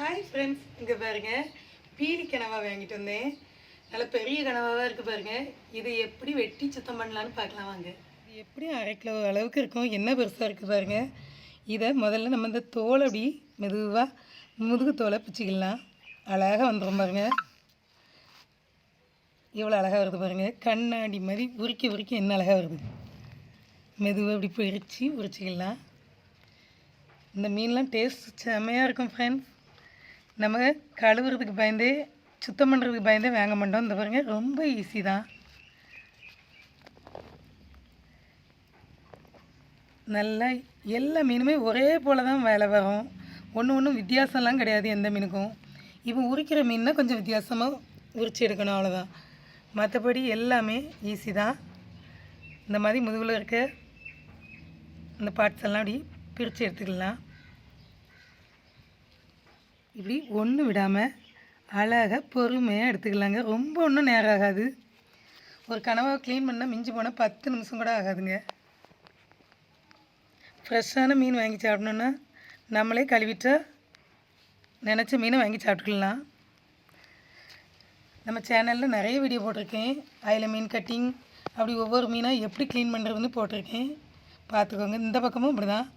Hi friends இங்கே பாருங்கள் பீலி கனவா வாங்கிட்டு வந்தேன். நல்ல பெரிய கனவாக இருக்குது பாருங்கள் இது எப்படி வெட்டி சுத்தம் பண்ணலான்னு பார்க்கலாம் வாங்க. இது எப்படி அரை கிலோ அளவுக்கு இருக்கும்? என்ன பெருசாக இருக்குது பாருங்கள் இதை முதல்ல நம்ம இந்த தோலை அப்படி மெதுவாக முதுகு தோலை பிச்சுக்கலாம். அழகாக வந்துடும் பாருங்க. எவ்வளோ அழகாக வருது பாருங்கள் கண்ணாடி மாதிரி உரிக்க உரிக்க என்ன அழகாக வருது. மெதுவாக இப்படி பிரித்து உரிச்சிக்கலாம். இந்த மீன்லாம் டேஸ்ட் செம்மையாக இருக்கும் ஃப்ரெண்ட்ஸ் நம்ம கழுவுறதுக்கு பயந்தே சுத்தம் பண்ணுறதுக்கு பயந்தே வாங்க மாட்டோம். இந்த பாருங்க ரொம்ப ஈஸி தான். நல்லா எல்லா மீனுமே ஒரே போல் தான் வேலை வரும். ஒன்று ஒன்றும் வித்தியாசம்லாம் கிடையாது எந்த மீனுக்கும். இப்போ உரிக்கிற மீன்னா கொஞ்சம் வித்தியாசமாக உரிச்சு எடுக்கணும் அவ்வளோதான் மற்றபடி எல்லாமே ஈஸி தான். இந்த மாதிரி முதுகில் இருக்க இந்த பார்ட்ஸ் எல்லாம் அப்படி பிரித்து எடுத்துக்கலாம். இப்படி ஒன்று விடாமல் அழகாக பொறுமையாக எடுத்துக்கலாங்க. ரொம்ப ஒன்றும் நேரம் ஆகாது. ஒரு கனவை க்ளீன் பண்ணால் மிஞ்சி போனால் பத்து நிமிஷம் கூட ஆகாதுங்க. ஃப்ரெஷ்ஷான மீன் வாங்கி சாப்பிடணுன்னா நம்மளே கழுவிட்டா நினச்ச மீனை வாங்கி சாப்பிட்டுக்கலாம். நம்ம சேனலில் நிறைய வீடியோ போட்டிருக்கேன். அயில மீன் கட்டிங் அப்படி ஒவ்வொரு மீனாக எப்படி க்ளீன் பண்ணுறதுன்னு போட்டிருக்கேன். பார்த்துக்கோங்க. இந்த பக்கமும் இப்படி தான்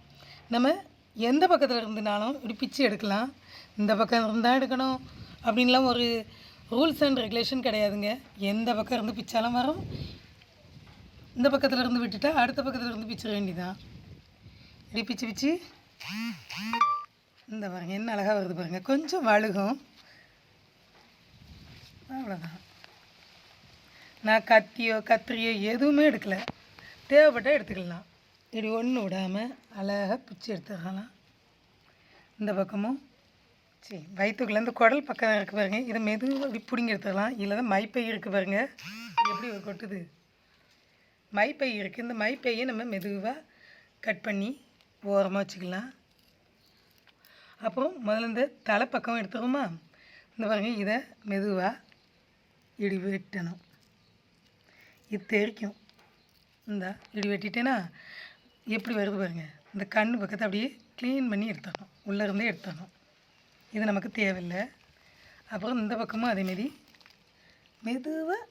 நம்ம எந்த பக்கத்தில் இருந்துனாலும் இப்படி பிச்சு எடுக்கலாம். இந்த பக்கம் இருந்தால் எடுக்கணும். அப்படின்லாம் ஒரு ரூல்ஸ் அண்ட் ரெகுலேஷன் கிடையாதுங்க. எந்த பக்கம் இருந்து பிச்சாலும் வரும். இந்த பக்கத்தில் இருந்து விட்டுட்டா அடுத்த பக்கத்தில் இருந்து பிச்சிட வேண்டிதான் இப்படி பிச்சு பிச்சு. இந்த பாருங்க என்ன அழகாக வருது பாருங்க. கொஞ்சம் வழுகும். அவ்வளோதான் நான் கத்தியோ கத்திரியோ எதுவுமே எடுக்கலை. தேவைப்பட்டால் எடுத்துக்கலாம். இப்படி ஒன்று விடாமல் அழகாக பிச்சு எடுத்துக்கலாம் இந்த பக்கமும். சரி வயிற்றுக்குள்ளே இந்த குடல் பக்கம் இருக்குது பாருங்க. இதை மெதுவாக அப்படி பிடுங்கி எடுத்துக்கலாம் இல்லை தான் மைப்பை இருக்குது பாருங்க எப்படி ஒரு கொட்டுது? மைப்பை இருக்குது இந்த மைப்பையை நம்ம மெதுவாக கட் பண்ணி ஓரமாக வச்சுக்கலாம். அப்புறம் முதல்ல இந்த தலைப்பக்கம் எடுத்துக்கோமா இந்த பாருங்க இதை மெதுவாக இடி வெட்டணும் இது தெரிக்கும். இந்த இடி வெட்டிட்டேன்னா எப்படி வருது பாருங்கள் இந்த கண் பக்கத்தை அப்படியே க்ளீன் பண்ணி எடுத்துடணும். உள்ளே இருந்தே எடுத்துடணும். இது நமக்கு தேவையில்லை. அப்புறம் இந்த பக்கமும் அதேமாரி மெதுவாக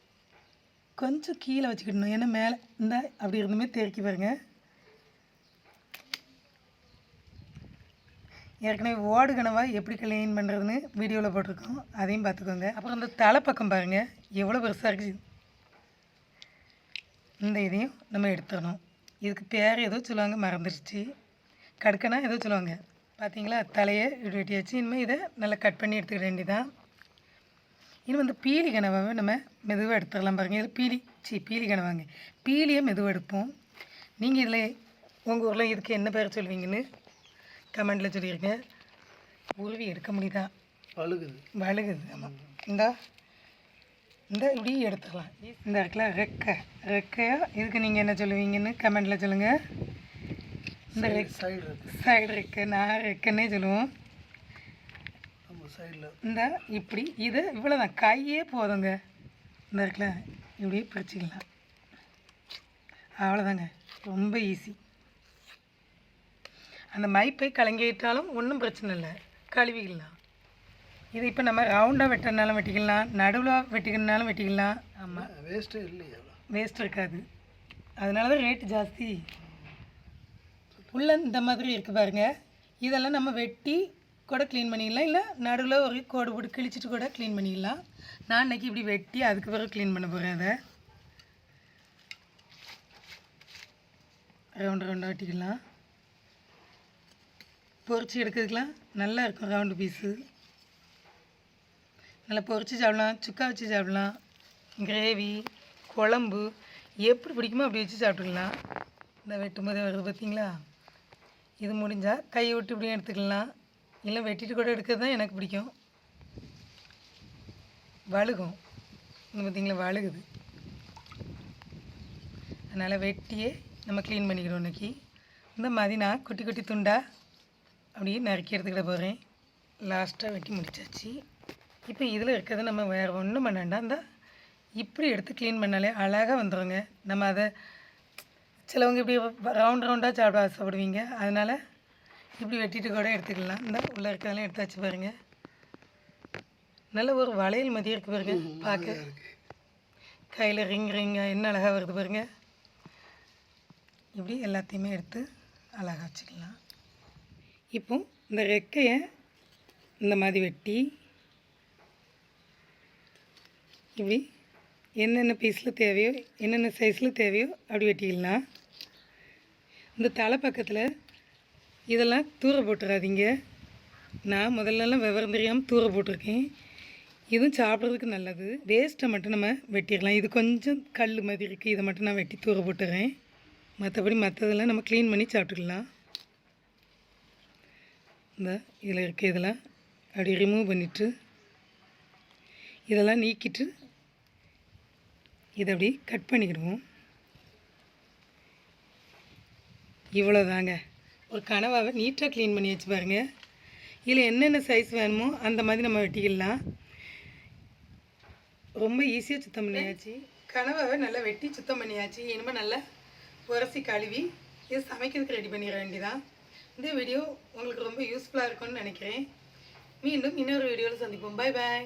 கொஞ்சம் கீழே வச்சுக்கிடணும். ஏன்னா மேலே இந்த அப்படி இருந்துமே தேக்கி பாருங்கள் ஏற்கனவே ஓடு கனவாக எப்படி க்ளீன் பண்ணுறதுன்னு வீடியோவில் போட்டிருக்கோம். அதையும் பார்த்துக்கோங்க. அப்புறம் இந்த தலைப்பக்கம் பாருங்கள் எவ்வளோ பெருசாக இருக்குது இந்த இதையும் நம்ம எடுத்துடணும். இதுக்கு பேர் ஏதோ சொல்லுவாங்க மறந்துடுச்சு கடுக்கனா ஏதோ சொல்லுவாங்க. பார்த்தீங்களா தலையை இப்படி வெட்டியாச்சு. இனிமேல் இதை நல்லா கட் பண்ணி எடுத்துக்க வேண்டியதான் இன்னும் இந்த பீலி கனவாவை நம்ம மெதுவாக எடுத்துடலாம் பாருங்கள் இதில் பீலி சி பீலி கனவாங்க. பீலியை மெதுவாக எடுப்போம். நீங்கள் இதில் உங்கள் ஊரில் இதுக்கு என்ன பேர் சொல்லுவீங்கன்னு கமெண்டில் சொல்லியிருங்க உருவி எடுக்க முடியுதா? அழுகுது வழுகுது. ஆமாம் இந்தா. இந்த இப்படி எடுத்துக்கலாம். இந்த இடத்துல ரெக்கை. ரெக்கையா? இதுக்கு நீங்கள் என்ன சொல்லுவீங்கன்னு கமெண்டில் சொல்லுங்கள் இந்த சைடு ரெக்கை. நான் ரெக்கைன்னே சொல்லுவோம். சைடில். இந்த இப்படி இது இவ்வளோதான் கையே போதுங்க. இந்த இருக்குல்ல இப்படியே பிரிச்சுக்கலாம். அவ்வளோதாங்க ரொம்ப ஈஸி அந்த மைப்பை கலங்கிட்டாலும் ஒன்றும் பிரச்சனை இல்லை. கழுவிக்கலாம் இது இப்போ நம்ம ரவுண்டாக வெட்டினாலும் வெட்டிக்கலாம் நடுவில் வெட்டிக்கணுனாலும் வெட்டிக்கலாம். ஆமாம் வேஸ்ட்டே இல்லையா வேஸ்ட் இருக்காது. அதனால தான் ரேட்டு ஜாஸ்தி. உள்ள இந்த மாதிரி இருக்குது பாருங்க. இதெல்லாம் நம்ம வெட்டி கூட க்ளீன் பண்ணிக்கலாம். இல்லை நடுவில் ஒரு கோடு போட்டு கிழிச்சிட்டு கூட க்ளீன் பண்ணிக்கலாம். நான் இன்னைக்கு இப்படி வெட்டி அதுக்கு பிறகு க்ளீன் பண்ண போகிறேன் அதை. ரவுண்டு ரவுண்டாக வெட்டிக்கலாம். பொரிச்சு எடுக்கிறதுக்கெலாம் நல்லா இருக்கும் ரவுண்டு பீஸு நல்லா பொறிச்சு சாப்பிடலாம் சுக்கா வச்சு சாப்பிடலாம் கிரேவி குழம்பு எப்படி பிடிக்குமோ அப்படி வச்சு சாப்பிட்டுக்கலாம். இந்த வெட்டும்போதே வருது பார்த்தீங்களா இது முடிஞ்சால் கையை விட்டு இப்படியும் எடுத்துக்கலாம். இல்லை வெட்டிட்டு கூட எடுக்கிறது தான் எனக்கு பிடிக்கும். வழுகும். இந்த பார்த்தீங்களா வழுகுது. அதனால் வெட்டியே நம்ம க்ளீன் பண்ணிக்கிறோம் இன்றைக்கி இந்த மாதிரி நான் குட்டி குட்டி துண்டா அப்படியே நறுக்கி எடுத்துக்கிட போகிறேன் லாஸ்ட்டாக வெட்டி முடிச்சாச்சு. இப்போ இதில் இருக்கிறத நம்ம வேறு ஒன்றும் பண்ண வேண்டாம் இந்த இப்படி எடுத்து க்ளீன் பண்ணாலே அழகாக வந்துடுங்க நம்ம அதை சிலவங்க இப்படி ரவுண்ட் ரவுண்டாக சாப்பிட ஆசைப்படுவீங்க. அதனால் இப்படி வெட்டிட்டு கூட எடுத்துக்கலாம். இந்த உள்ளே இருக்கிறதெல்லாம் எடுத்தாச்சு பாருங்கள் நல்ல ஒரு வளையல் மதியம் இருக்கு பாருங்க பார்க்க கையில் ரிங் ரிங்காக என்ன அழகாக வருது பாருங்க. இப்படி எல்லாத்தையுமே எடுத்து அழகாக வச்சுக்கலாம். இப்போ இந்த ரெக்கையை இந்த மாதிரி வெட்டி இப்படி என்னென்ன பீஸில் தேவையோ என்னென்ன சைஸில் தேவையோ அப்படி வெட்டிக்கலாம் இந்த தலை பக்கத்தில் இதெல்லாம் தூர போட்டுறாதீங்க. நான் முதல்லலாம் விவரம் தெரியாமல் தூர போட்டிருக்கேன். இதுவும் சாப்பிட்றதுக்கு நல்லது. வேஸ்ட்டை மட்டும் நம்ம வெட்டிடலாம். இது கொஞ்சம் கல் மாதிரி இருக்குது இதை மட்டும் நான் வெட்டி தூர போட்டுறேன். மற்றபடி மற்றதெல்லாம் நம்ம க்ளீன் பண்ணி சாப்பிட்டுக்கலாம். இந்த இதில் இருக்க இதெல்லாம் அப்படி ரிமூவ் பண்ணிவிட்டு இதெல்லாம் நீக்கிட்டு இதை அப்படி கட் பண்ணிக்கிடுவோம். இவ்வளோதாங்க. ஒரு கனவாவை நீட்டாக க்ளீன் பண்ணி வச்சு பாருங்கள் இதில் என்னென்ன சைஸ் வேணுமோ அந்த மாதிரி நம்ம வெட்டிக்கலாம் ரொம்ப ஈஸியாக சுத்தம் பண்ணியாச்சு. கனவாவை நல்லா வெட்டி சுத்தம் பண்ணியாச்சு. இனிமேல் நல்லா உரசி கழுவி இது சமைக்கிறதுக்கு ரெடி பண்ணிட வேண்டிதான் இந்த வீடியோ உங்களுக்கு ரொம்ப யூஸ்ஃபுல்லாக இருக்கும்னு நினைக்கிறேன். மீண்டும் இன்னொரு வீடியோவில் சந்திப்போம். Bye bye